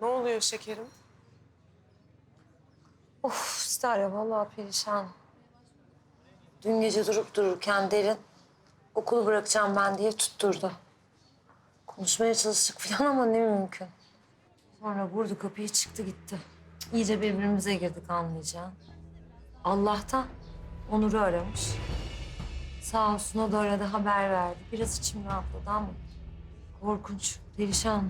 Ne oluyor şekerim? Of Starya vallahi perişan. Dün gece durup dururken derin okulu bırakacağım ben diye tutturdu. Konuşmaya çalıştık falan ama ne mümkün. Sonra vurdu kapıyı çıktı gitti. İyice birbirimize girdik anlayacağın. Allah'tan Onur'u aramış. Sağ olsun o da aradı haber verdi. Biraz içim rahatladı ama korkunç, perişan.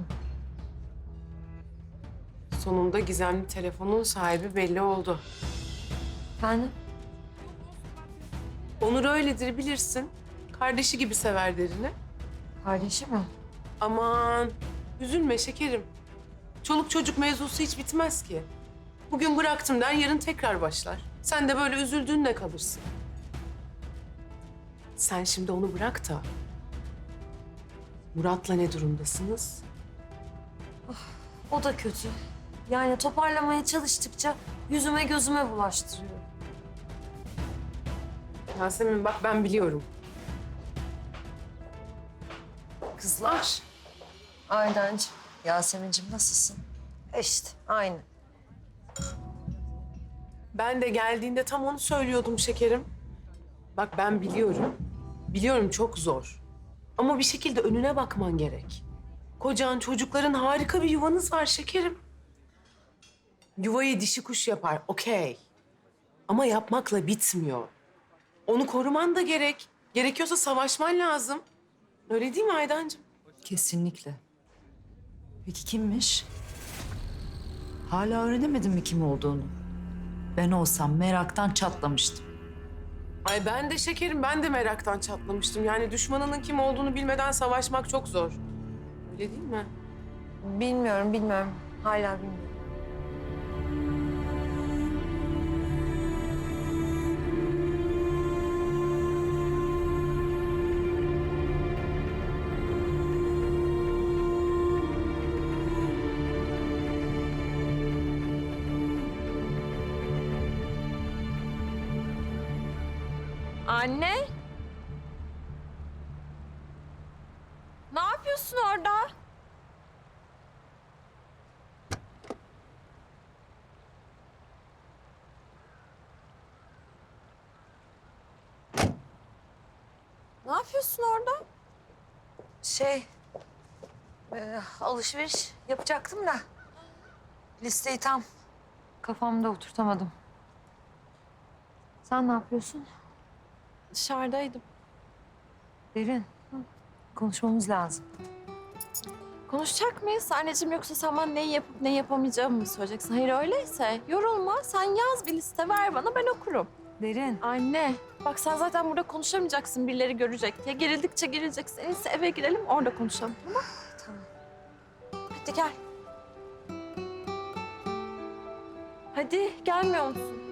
Sonunda gizemli telefonun sahibi belli oldu. Efendim? Onur öyledir bilirsin. Kardeşi gibi sever derini. Kardeşi mi? Aman üzülme şekerim. Çoluk çocuk mevzusu hiç bitmez ki. Bugün bıraktım der yarın tekrar başlar. Sen de böyle üzüldüğünle kalırsın. Sen şimdi onu bırak da. Murat'la ne durumdasınız? O da kötü. Yani toparlamaya çalıştıkça yüzüme gözüme bulaştırıyor. Yasemin bak ben biliyorum. Kızlar. Aydancığım, Yasemin'cim nasılsın? İşte aynı. Ben de geldiğinde tam onu söylüyordum şekerim. Bak ben biliyorum. Biliyorum çok zor. Ama bir şekilde önüne bakman gerek. Kocan, çocukların harika bir yuvanız var şekerim. Yuvayı dişi kuş yapar, okey. Ama yapmakla bitmiyor. Onu koruman da gerek. Gerekiyorsa savaşman lazım. Öyle değil mi Aydancığım? Kesinlikle. Peki kimmiş? Hala öğrenemedin mi kim olduğunu? Ben olsam meraktan çatlamıştım. Ay ben de şekerim, ben de meraktan çatlamıştım. Yani düşmanının kim olduğunu bilmeden savaşmak çok zor. Öyle değil mi? Bilmiyorum, bilmiyorum. Hala bilmiyorum. Anne? Ne yapıyorsun orada? Ne yapıyorsun orada? Şey, e, alışveriş yapacaktım da listeyi tam kafamda oturtamadım. Sen ne yapıyorsun? Dışarıdaydım. Derin, konuşmamız lazım. Konuşacak mıyız anneciğim yoksa sen bana neyi yapıp neyi yapamayacağımı mı söyleyeceksin? Hayır öyleyse yorulma sen yaz bir liste ver bana ben okurum. Derin, Anne bak sen zaten burada konuşamayacaksın birileri görecek diye. Gerildikçe gerileceksin. En iyisi eve girelim orada konuşalım tamam Tamam. Hadi gel. Hadi gelmiyor musun?